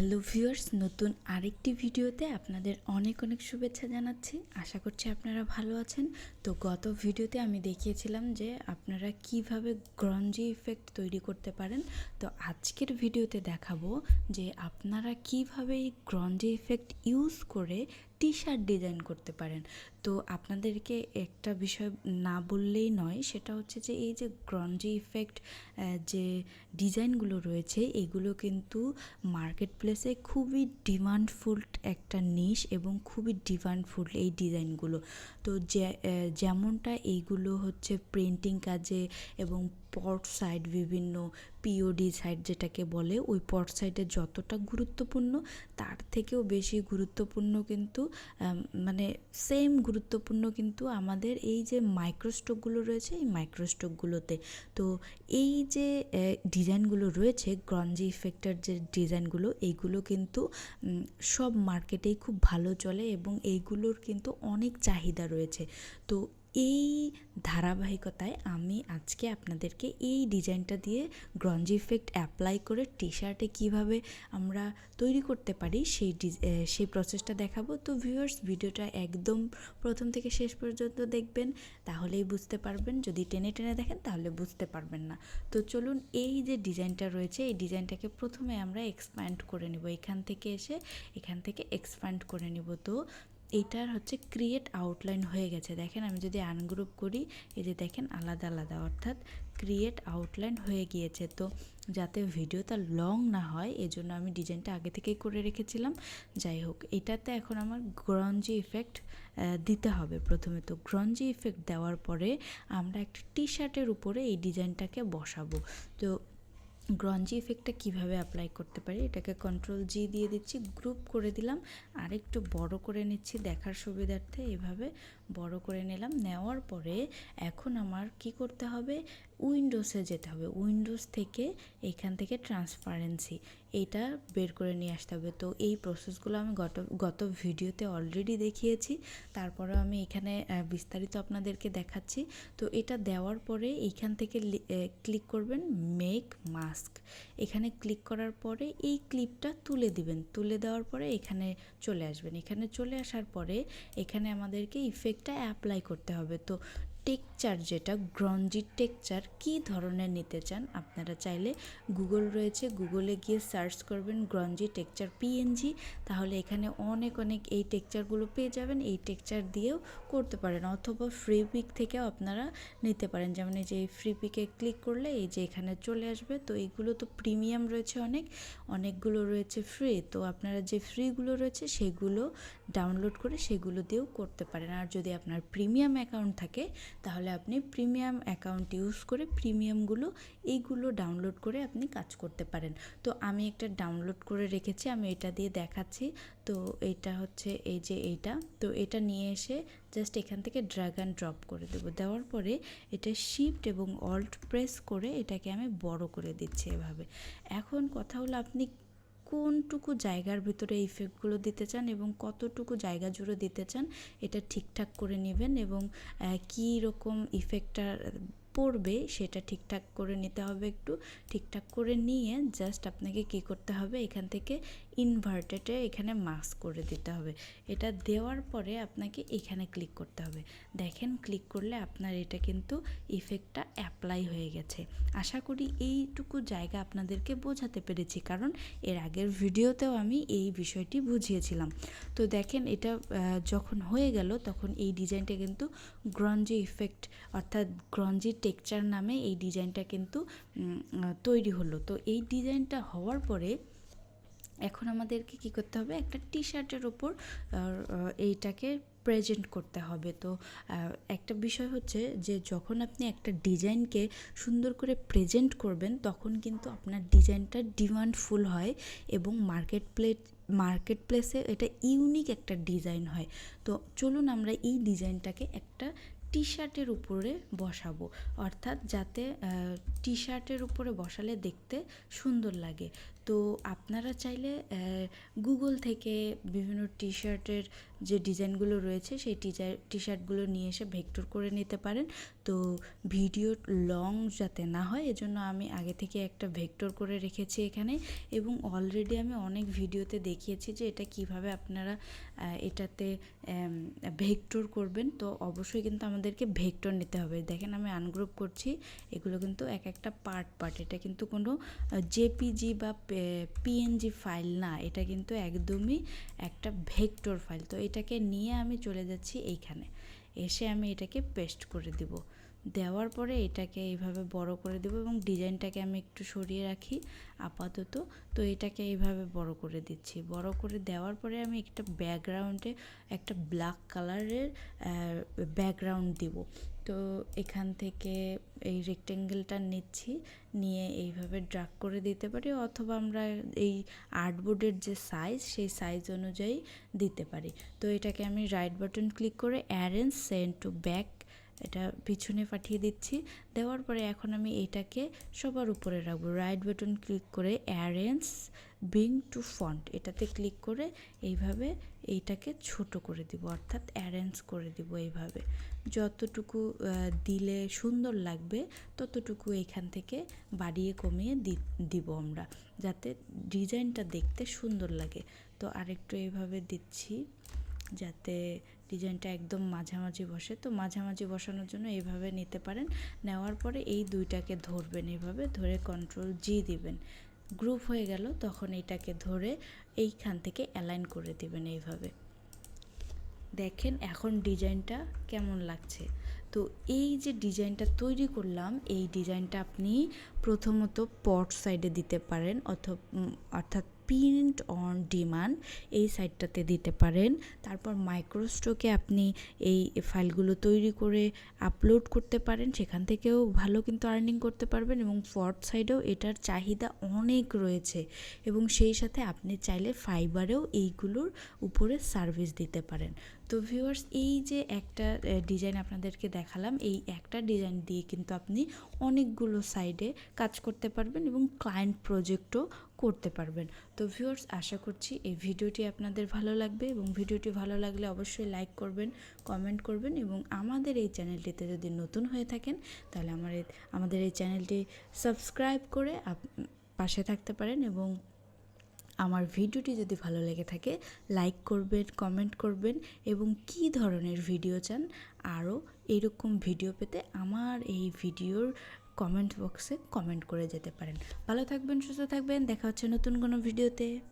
Hello viewers, নতুন আরেকটি ভিডিওতে আপনাদের অনেক অনেক শুভেচ্ছা জানাচ্ছি। আশা করছি আপনারা ভালো আছেন। তো গত ভিডিওতে আমি দেখিয়েছিলাম যে আপনারা কীভাবে গ্রঞ্জি ইফেক্ট তৈরি করতে পারেন। তো আজকের ভিডিওতে দেখাবো যে আপনারা কীভাবে এই গ্রঞ্জি ইফেক্ট ইউজ করে টি শার্ট ডিজাইন করতে পারেন। তো আপনাদেরকে একটা বিষয় না বললেই নয়, সেটা হচ্ছে যে এই যে গ্রঞ্জি ইফেক্ট যে ডিজাইনগুলো রয়েছে, এগুলো কিন্তু মার্কেট প্লেসে খুবই ডিমান্ডফুল একটা নিশ এবং খুবই ডিমান্ডফুল এই ডিজাইনগুলো তো যে যেমনটা এইগুলো হচ্ছে প্রিন্টিং কাজে এবং পট সাইড বিভিন্ন পিওডি সাইড যেটাকে বলে, ওই পট সাইডে যতটা গুরুত্বপূর্ণ, তার থেকেও বেশি গুরুত্বপূর্ণ কিন্তু মানে সেম গুরুত্বপূর্ণ কিন্তু আমাদের এই যে মাইক্রোস্টোকগুলো রয়েছে, এই মাইক্রোস্টোকগুলোতে তো এই যে ডিজাইনগুলো রয়েছে গ্রঞ্জি ইফেক্টের যে ডিজাইনগুলো এইগুলো কিন্তু সব মার্কেটেই খুব ভালো চলে এবং এইগুলোর কিন্তু অনেক চাহিদা রয়েছে। তো এই ধারাবাহিকতায় আমি আজকে আপনাদেরকে এই ডিজাইনটা দিয়ে গ্রঞ্জি ইফেক্ট অ্যাপ্লাই করে টি শার্টে কীভাবে আমরা তৈরি করতে পারি সেই সেই প্রসেসটা দেখাবো। তো ভিউয়ার্স ভিডিওটা একদম প্রথম থেকে শেষ পর্যন্ত দেখবেন, তাহলেই বুঝতে পারবেন। যদি টেনে টেনে দেখেন, তাহলে বুঝতে পারবেন না। তো চলুন এই যে ডিজাইনটা রয়েছে, এই ডিজাইনটাকে প্রথমে আমরা এক্সপ্যান্ড করে নেব। এখান থেকে এসে এখান থেকে এক্সপ্যান্ড করে নেব। তো এটার হচ্ছে ক্রিয়েট আউটলাইন হয়ে গেছে। দেখেন আমি যদি আনগ্রুপ করি, এই যে দেখেন আলাদা আলাদা, অর্থাৎ ক্রিয়েট আউটলাইন হয়ে গিয়েছে। তো যাতে ভিডিওটা লং না হয়, এজন্য আমি ডিজাইনটা আগে থেকেই করে রেখেছিলাম। যাই হোক, এটাতে এখন আমার গ্রঞ্জি ইফেক্ট দিতে হবে প্রথমে। তো গ্রঞ্জি ইফেক্ট দেওয়ার পরে আমরা একটা টি শার্টের উপরে এই ডিজাইনটাকে বসাবো। তো গ্রঞ্জি এফেক্টটা কীভাবে অ্যাপ্লাই করতে পারি, এটাকে কন্ট্রোল জি দিয়ে দিচ্ছি গ্রুপ করে দিলাম আর একটু বড় করে নিচ্ছি, দেখার সুবিধার্থে এভাবে বড় করে নিলাম। নেওয়ার পরে এখন আমার কি করতে হবে? উইন্ডোসে যেতে হবে। উইন্ডোজ থেকে এখান থেকে ট্রান্সপারেন্সি এটা বের করে নিয়ে আসতে হবে। তো এই প্রসেসগুলো আমি গত গত ভিডিওতে অলরেডি দেখিয়েছি। তারপরে আমি এখানে বিস্তারিত আপনাদেরকে দেখাচ্ছি। তো এটা দেওয়ার পরে এইখান থেকে ক্লিক করবেন মেক মাস্ক এখানে ক্লিক করার পরে এই ক্লিপটা তুলে দিবেন। তুলে দেওয়ার পরে এখানে চলে আসবেন। এখানে চলে আসার পরে এখানে আমাদেরকে ইফেক্টটা অ্যাপ্লাই করতে হবে। তো টেকচার যেটা, গ্রঞ্জি টেকচার, কি ধরনের নিতে চান আপনারা চাইলে গুগল রয়েছে, গুগলে গিয়ে সার্চ করবেন গ্রঞ্জি টেকচার পিএনজি তাহলে এখানে অনেক অনেক এই টেকচারগুলো পেয়ে যাবেন, এই টেকচার দিয়েও করতে পারেন অথবা ফ্রি পিক থেকেও আপনারা নিতে পারেন। যেমন এই যে ফ্রি পিকে ক্লিক করলে এই যে এখানে চলে আসবে, তো এইগুলো তো প্রিমিয়াম রয়েছে অনেক, অনেকগুলো রয়েছে ফ্রি তো আপনারা যে ফ্রিগুলো রয়েছে সেগুলো ডাউনলোড করে সেগুলো দিয়েও করতে পারেন। আর যদি আপনার প্রিমিয়াম অ্যাকাউন্ট থাকে তাহলে আপনি প্রিমিয়াম অ্যাকাউন্ট ইউজ করে প্রিমিয়ামগুলো এইগুলো ডাউনলোড করে আপনি কাজ করতে পারেন। তো আমি একটা ডাউনলোড করে রেখেছি, আমি এটা দিয়ে দেখাচ্ছি। তো এটা হচ্ছে এই যে এইটা, তো এটা নিয়ে এসে জাস্ট এখান থেকে ড্র্যাগ অ্যান্ড ড্রপ করে দেবো। দেওয়ার পরে এটা শিফট এবং অল্ট প্রেস করে এটাকে আমি বড় করে দিচ্ছি এভাবে। এখন কথা হলো আপনি কোনটুকু জায়গার ভিতরে ইফেক্টগুলো দিতে চান এবং কতটুকু জায়গা জুড়ে দিতে চান, এটা ঠিকঠাক করে নেবেন এবং কী রকম ইফেক্টটা পড়বে সেটা ঠিকঠাক করে নিতে হবে একটু। ঠিকঠাক করে নিয়ে জাস্ট আপনাকে কি করতে হবে? এখান থেকে ইনভার্টেডে এখানে মাস্ক করে দিতে হবে। এটা দেওয়ার পরে আপনাকে এখানে ক্লিক করতে হবে। দেখেন ক্লিক করলে আপনার এটা কিন্তু ইফেক্টটা অ্যাপ্লাই হয়ে গেছে। আশা করি এইটুকু জায়গা আপনাদেরকে বোঝাতে পেরেছি, কারণ এর আগের ভিডিওতেও আমি এই বিষয়টি বুঝিয়েছিলাম। তো দেখেন এটা যখন হয়ে গেল তখন এই ডিজাইনটা কিন্তু গ্রঞ্জি ইফেক্ট অর্থাৎ গ্রঞ্জি টেকচার নামে এই ডিজাইনটা কিন্তু তৈরি হলো। তো এই ডিজাইনটা হওয়ার পরে এখন আমাদেরকে কি করতে হবে? একটা টি শার্টের ওপর এইটাকে প্রেজেন্ট করতে হবে। তো একটা বিষয় হচ্ছে যে, যখন আপনি একটা ডিজাইনকে সুন্দর করে প্রেজেন্ট করবেন, তখন কিন্তু আপনার ডিজাইনটা ডিমান্ডফুল হয় এবং মার্কেট প্লেট মার্কেট প্লেসে এটা ইউনিক একটা ডিজাইন হয়। তো চলুন আমরা এই ডিজাইনটাকে একটা টি শার্টের উপরে বসাবো। অর্থাৎ যাতে টি শার্টের উপরে বসালে দেখতে সুন্দর লাগে। তো আপনারা চাইলে গুগল থেকে বিভিন্ন টি শার্টের যে ডিজাইনগুলো রয়েছে, সেই টি শার্টগুলো নিয়ে এসে ভেক্টর করে নিতে পারেন। তো ভিডিও লং যাতে না হয়, এজন্য আমি আগে থেকে একটা ভেক্টর করে রেখেছি এখানে। এবং অলরেডি আমি অনেক ভিডিওতে দেখিয়েছি যে এটা কীভাবে আপনারা এটাতে ভেক্টর করবেন, তো অবশ্যই কিন্তু আমাদেরকে ভেক্টর নিতে হবে। দেখেন আমি আনগ্রুপ করছি, এগুলো কিন্তু এক একটা পার্ট পার্ট এটা কিন্তু কোনো জেপিজি বা পিএনজি ফাইল না। এটা কিন্তু একদমই একটা ভেক্টর ফাইল তো এটাকে নিয়ে আমি চলে যাচ্ছি এইখানে। এসে আমি এটাকে পেস্ট করে দিব। দেওয়ার পরে এটাকে এইভাবে বড় করে দেবো এবং ডিজাইনটাকে আমি একটু সরিয়ে রাখি আপাতত। তো এটাকে এইভাবে বড় করে দিচ্ছি। বড় করে দেওয়ার পরে আমি একটা ব্যাকগ্রাউন্ডে একটা ব্ল্যাক কালারের ব্যাকগ্রাউন্ড দিব। তো এখান থেকে এই রেক্টেঙ্গেলটা নিচ্ছি, নিয়ে এইভাবে ড্রাগ করে দিতে পারি অথবা আমরা এই আর্টবোর্ডের যে সাইজ সেই সাইজ অনুযায়ী দিতে পারি। তো এটাকে আমি রাইট বাটন ক্লিক করে অ্যারেঞ্জ সেন্ড টু ব্যাক এটা পিছনে পাঠিয়ে দিচ্ছি। দেওয়ার পরে এখন আমি এটাকে সবার উপরে রাখব। রাইট বাটন ক্লিক করে অ্যারেঞ্জ বিং টু ফন্ট এটাতে ক্লিক করে এইভাবে এইটাকে ছোট করে দিব, অর্থাৎ অ্যারেঞ্জ করে দিব এইভাবে। যতটুকু দিলে সুন্দর লাগবে, ততটুকু এখান থেকে বাড়িয়ে কমিয়ে দিব আমরা, যাতে ডিজাইনটা দেখতে সুন্দর লাগে। তো আরেকটু এইভাবে দিচ্ছি। যাতে ডিজাইনটা একদম মাঝামাঝি বসে। তো মাঝামাঝি বসানোর জন্য এইভাবে নিতে পারেন। নেওয়ার পরে এই দুইটাকে ধরবেন এইভাবে, ধরে কন্ট্রোল জি দিবেন। গ্রুপ হয়ে গেল, তখন এটাকে ধরে এইখান থেকে অ্যালাইন করে দিবেন এইভাবে। দেখেন এখন ডিজাইনটা কেমন লাগছে। তো এই যে ডিজাইনটা তৈরি করলাম, এই ডিজাইনটা আপনি প্রথমত পট সাইডে দিতে পারেন অথবা অর্থাৎ প্রিন্ট অন ডিমান্ড এই সাইটটাতে দিতে পারেন। তারপর মাইক্রোস্টোকে আপনি এই ফাইলগুলো তৈরি করে আপলোড করতে পারেন। সেখান থেকেও ভালো কিন্তু আর্নিং করতে পারবেন এবং ফর্ট সাইডেও এটার চাহিদা অনেক রয়েছে এবং সেই সাথে আপনি চাইলে ফাইবারেও এইগুলোর উপরে সার্ভিস দিতে পারেন। তো ভিউয়ার্স এই যে একটা ডিজাইন আপনাদেরকে দেখালাম, এই একটা ডিজাইন দিয়ে কিন্তু আপনি অনেকগুলো সাইডে কাজ করতে পারবেন এবং ক্লায়েন্ট প্রজেক্টও করতে পারবেন। তো ভিউয়ার্স আশা করছি এই ভিডিওটি আপনাদের ভালো লাগবে এবং ভিডিওটি ভালো লাগলে অবশ্যই লাইক করবেন কমেন্ট করবেন এবং আমাদের এই চ্যানেলটিতে যদি নতুন হয়ে থাকেন, তাহলে আমার আমাদের এই চ্যানেলটি সাবস্ক্রাইব করে পাশে থাকতে পারেন এবং আমার ভিডিওটি যদি ভালো লেগে থাকে লাইক করবেন কমেন্ট করবেন এবং কি ধরনের ভিডিও চান, আরও এরকম ভিডিও পেতে আমার এই ভিডিওর কমেন্ট বক্সে কমেন্ট করে যেতে পারেন। ভালো থাকবেন, সুস্থ থাকবেন, দেখা হচ্ছে নতুন কোনো ভিডিওতে